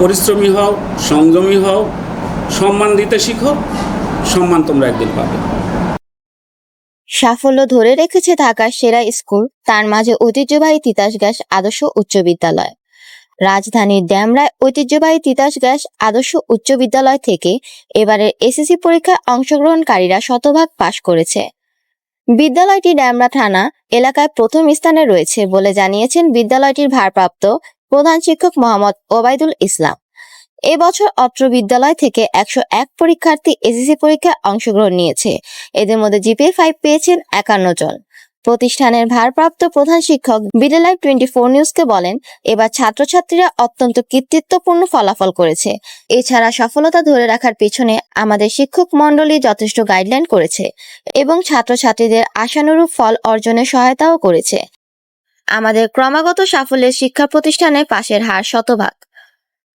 পরিশ্রমী হও, সংযমী হও, সম্মান দিতে শিখো, সম্মান তোমরা একদিন পাবে। সাফল্য ধরে রেখেছে ঢাকার সেরা স্কুল, তার মাঝে ঐতিহ্যবাহী তিতাস গ্যাস আদর্শ উচ্চ বিদ্যালয়। রাজধানীর ড্যামরায় ঐতিহ্যবাহী তিতাস গ্যাস আদর্শ উচ্চ বিদ্যালয় থেকে এবারের এসএসসি পরীক্ষায় অংশগ্রহণকারীরা শতভাগ পাশ করেছে। বিদ্যালয়টি ড্যামরা থানা এলাকায় প্রথম স্থানে রয়েছে বলে জানিয়েছেন বিদ্যালয়টির ভারপ্রাপ্ত প্রধান শিক্ষক মোহাম্মদ ওবায়দুল ইসলাম। এবছর অত্র বিদ্যালয় থেকে একশো এক পরীক্ষার্থী এসএসসি পরীক্ষায় অংশগ্রহণ নিয়েছে। এদের মধ্যে জিপিএ ফাইভ পেয়েছেন একান্ন জন। প্রতিষ্ঠানের ভারপ্রাপ্ত প্রধান শিক্ষক বিডেলাই টোয়েন্টি ফোর নিউজকে বলেন, এবার ছাত্রছাত্রীরা অত্যন্ত কৃতিত্বপূর্ণ ফলাফল করেছে। এছাড়া সফলতা ধরে রাখার পিছনে আমাদের শিক্ষক মণ্ডলী যথেষ্ট গাইডলাইন করেছে এবং ছাত্রছাত্রীদের আশানুরূপ ফল অর্জনে সহায়তাও করেছে। আমাদের ক্রমাগত সাফল্যের শিক্ষা প্রতিষ্ঠানে পাশের হার শতভাগ।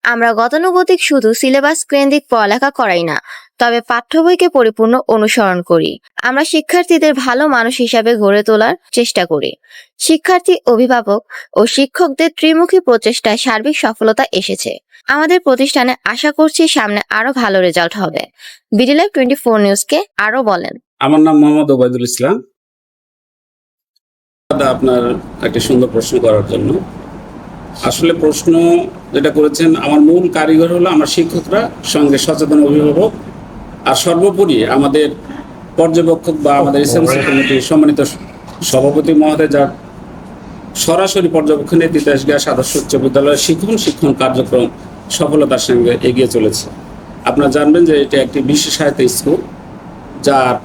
আমরা গতানুগতিক শুধু সিলেবাস কেন্দ্রিক পড়ালেখা করাই না, তবে পাঠ্য বইকে পরিপূর্ণ অনুসরণ করি। আমরা শিক্ষার্থীদের ভালো মানুষ হিসাবে গড়ে তোলার চেষ্টা করি। শিক্ষার্থী, অভিভাবক ও শিক্ষকদের ত্রিমুখী প্রচেষ্টায় সার্বিক সফলতা এসেছে। আমাদের প্রতিষ্ঠানে আশা করছি সামনে আরও ভালো রেজাল্ট হবে। বিডিলাইভ টোয়েন্টি ফোর নিউজকে আরও বলেন। আমার নাম মোহাম্মদ ওবায়দুল ইসলাম। দাদা, আপনার একটা সুন্দর প্রশ্ন করার জন্য। আসলে প্রশ্ন যেটা করেছেন আমার মূল কারিগর হলো আমার শিক্ষকরা সঙ্গে সচেতন অভিভাবক আর সর্বোপরি আমাদের পর্যবেক্ষক বা আমাদের এসএমসি কমিটির সম্মানিত সভাপতি মহোদয় যার সরাসরি পর্যবেক্ষণে তিতাস গ্যাস আদর্শ উচ্চ বিদ্যালয়ের শিক্ষণ শিক্ষণ কার্যক্রম সফলতার সঙ্গে এগিয়ে চলেছে। আপনারা জানবেন যে এটি একটি বিশেষায়িত স্কুল যার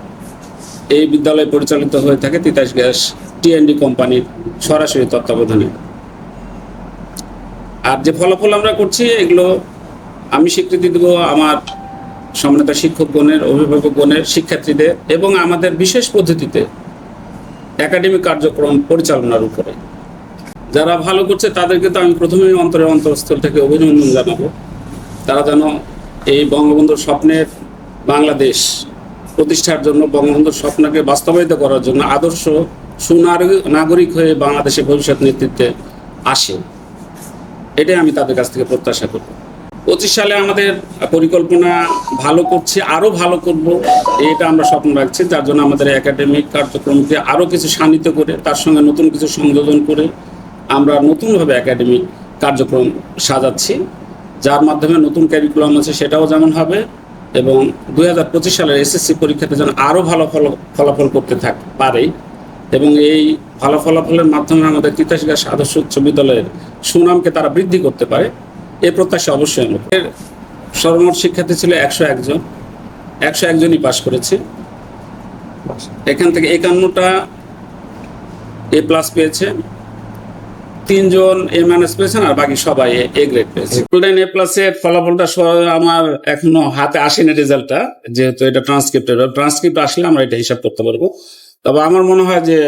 এই বিদ্যালয় পরিচালিত হয়ে থাকে তিতাস গ্যাস টিএনডি কোম্পানির সরাসরি তত্ত্বাবধানে। আর যে ফলাফল আমরা করছি, এগুলো আমি স্বীকৃতি দেবো আমার সম্মানিত শিক্ষকগণের অভিভাবকগণের শিক্ষার্থীদের এবং আমাদের বিশেষ পদ্ধতিতে একাডেমিক কার্যক্রম পরিচালনার উপরে। যারা ভালো করছে, তাদেরকে তো আমি প্রথমেই অন্তরের অন্তরস্থল থেকে অভিনন্দন জানাব। তারা যেন এই বঙ্গবন্ধুর স্বপ্নের বাংলাদেশ প্রতিষ্ঠার জন্য বঙ্গবন্ধুর স্বপ্নকে বাস্তবায়িত করার জন্য আদর্শ সুনাগরিক নাগরিক হয়ে বাংলাদেশে ভবিষ্যৎ নেতৃত্বে আসে। এটাই আমি তাদের কাছ থেকে প্রত্যাশা করব। পঁচিশ সালে আমাদের পরিকল্পনা ভালো করছে, আরও ভালো করব। এটা আমরা স্বপ্ন রাখছি, যার জন্য আমাদের একাডেমিক কার্যক্রমকে আরও কিছু শানিত করে, তার সঙ্গে নতুন কিছু সংযোজন করে আমরা নতুনভাবে একাডেমিক কার্যক্রম সাজাচ্ছি, যার মাধ্যমে নতুন ক্যারিকুলাম আছে সেটাও যেমন হবে এবং দুই হাজার পঁচিশ সালের এসএসসি পরীক্ষাতে যেন আরও ভালো ফল, ফলাফল করতে থাক, পারে। এবং এই ভালো ফলাফলের মাধ্যমে আমাদের তিতাস গ্যাস আদর্শ উচ্চ বিদ্যালয়ের সুনামকে তারা বৃদ্ধি করতে পারে এই প্রত্যাশা অবশ্যই আমার। এর সর্বমোট শিক্ষার্থী ছিল একশো একজন। একশো একজনই পাশ করেছে। এখান থেকে একান্নটা এ প্লাস পেয়েছে। তিনজন এ মাইনাস পেয়েছেন আর বাকি সবাই এ গ্রেড পেয়েছে। গোল্ডেন এ প্লাসের ফলাফলটা আমার এখনও হাতে আসেনি রেজাল্টটা, যেহেতু এটা ট্রান্সক্রিপ্টের ট্রান্সক্রিপ্ট আসলে আমরা এটা হিসাব করতে পারব। তবে আমার মনে হয় যে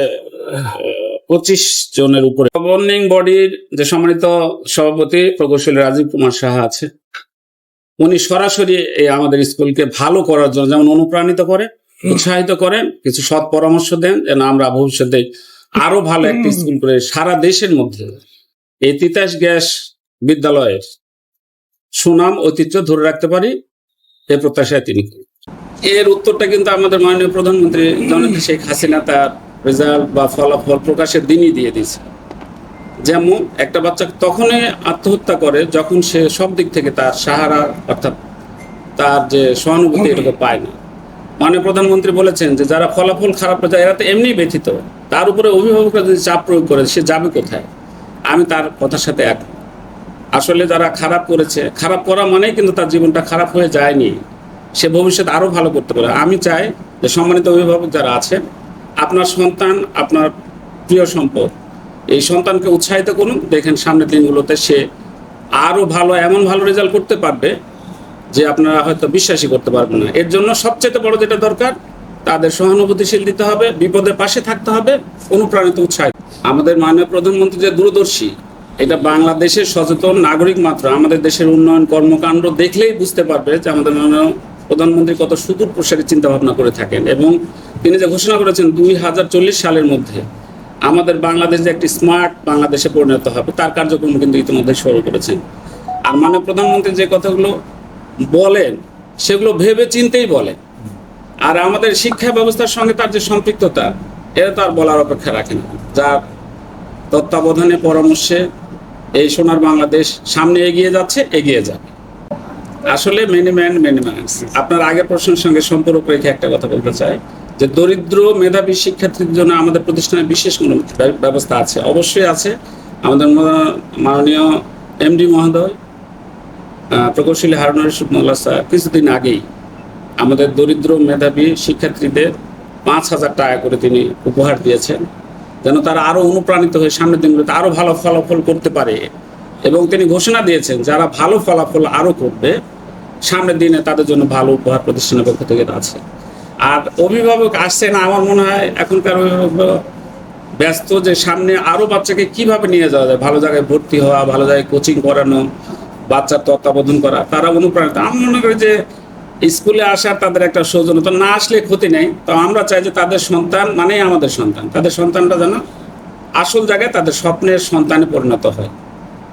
পঁচিশ জনের উপরে। গভর্নিং বডির যে সম্মানিত সভাপতি প্রকৌশলী রাজীব কুমার সাহা আছে উনি সরাসরি এই আমাদের স্কুলকে ভালো করার জন্য যেমন অনুপ্রাণিত করে উৎসাহিত করেন কিছু সৎ পরামর্শ দেন যেন আমরা ভবিষ্যতে আরও ভালো একটি স্কুল করে সারা দেশের মধ্যে এই তিতাস গ্যাস বিদ্যালয়ের সুনাম ঐতিহ্য ধরে রাখতে পারি এ প্রত্যাশায় তিনি করেন। এর উত্তরটা কিন্তু আমাদের মাননীয় প্রধানমন্ত্রী জননেত্রী শেখ হাসিনা তার রেজাল্ট বা ফলাফল প্রকাশের দিনই দিয়ে দিয়েছে। যেমন একটা বাচ্চা তখনই আত্মহত্যা করে যখন সে সব দিক থেকে তার সাহারা অর্থাৎ তার যে সহানুভূতি এটাকে পায় না মাননীয় প্রধানমন্ত্রী বলেছেন যে যারা ফলাফল খারাপ হয়ে যায় এরা তো এমনি ব্যথিত। তার উপরে অভিভাবকরা যদি চাপ প্রয়োগ করে সে যাবে কোথায়? আমি তার কথার সাথে এক আসলে যারা খারাপ করেছে খারাপ করা মানেই কিন্তু তার জীবনটা খারাপ হয়ে যায়নি। সে ভবিষ্যৎ আরও ভালো করতে পারে। আমি চাই যে সম্মানিত অভিভাবক যারা আছেন, আপনার সন্তান, আপনার প্রিয় সম্পদ, এই সন্তানকে উৎসাহিত করুন। দেখেন সামনের দিনগুলোতে সে আরও ভালো, এমন ভালো রেজাল্ট করতে পারবে যে আপনারা হয়তো বিশ্বাসই করতে পারবেন না। এর জন্য সবচেয়ে বড় যেটা দরকার, তাদের সহানুভূতিশীল দিতে হবে বিপদের পাশে থাকতে হবে, অনুপ্রাণিত উৎসাহিত। আমাদের মাননীয় প্রধানমন্ত্রী যে দূরদর্শী, এটা বাংলাদেশের সচেতন নাগরিক মাত্র। আমাদের দেশের উন্নয়ন কর্মকাণ্ড দেখলেই বুঝতে পারবে যে আমাদের মাননীয় প্রধানমন্ত্রী কত সুদূর প্রসারী চিন্তা ভাবনা করে থাকেন এবং তিনি যে ঘোষণা করেছেন দুই হাজার চল্লিশ সালের মধ্যে আমাদের বাংলাদেশ যে একটি স্মার্ট বাংলাদেশে পরিণত হবে, তার কার্যক্রম কিন্তু ইতিমধ্যে শুরু করেছেন। আর মানে প্রধানমন্ত্রী যে কথাগুলো বলেন, সেগুলো ভেবে চিন্তেই বলেন। আর আমাদের শিক্ষা ব্যবস্থার সঙ্গে তার যে সম্পৃক্ততা, এটা তো আর বলার অপেক্ষা রাখে না। যার তত্ত্বাবধানে পরামর্শে এই সোনার বাংলাদেশ সামনে এগিয়ে যাচ্ছে, এগিয়ে যাবে। আসলে মেনি ম্যান মেনি ম্যানস আপনার আগের প্রশ্নের সঙ্গে সম্পর্ক রেখে একটা কথা বলতে চাই, যে দরিদ্র মেধাবী শিক্ষার্থীদের জন্য আমাদের প্রতিষ্ঠানে বিশেষ কোনো ব্যবস্থা আছে? অবশ্যই আছে। আমাদের মাননীয় এমডি মহোদয় প্রকৌশলী হারুন রশিদ মোল্লা স্যার, কিছুদিন আগেই আমাদের দরিদ্র মেধাবী শিক্ষার্থীদের পাঁচ হাজার টাকা করে তিনি উপহার দিয়েছেন, যেন তারা আরও অনুপ্রাণিত হয়ে সামনের দিনগুলোতে আরও ভালো ফলাফল করতে পারে। এবং তিনি ঘোষণা দিয়েছেন, যারা ভালো ফলাফল আরও করবে সামনের দিনে তাদের জন্য ভালো উপহার প্রতিষ্ঠানের পক্ষ থেকে আছে। আর অভিভাবক আসছে না, আমার মনে হয় এখনকার অভিভাবক ব্যস্ত যে সামনে আরও বাচ্চাকে কীভাবে নিয়ে যাওয়া যায়, ভালো জায়গায় ভর্তি হওয়া, ভালো জায়গায় কোচিং করানো, বাচ্চার তত্ত্বাবধান করা, তারা অনুপ্রাণিত। আমি মনে করি যে স্কুলে আসার তাদের একটা সৌজন্যতা না আসলে ক্ষতি নেই। তো আমরা চাই যে তাদের সন্তান মানেই আমাদের সন্তান, তাদের সন্তানটা যেন আসল জায়গায় তাদের স্বপ্নের সন্তানে পরিণত হয়।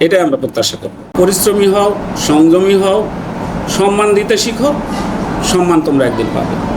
এটাই আমরা প্রত্যাশা করব। পরিশ্রমী হও, সংযমী হও সম্মান দিতে শিখো সম্মান তোমরা একদিন পাবে।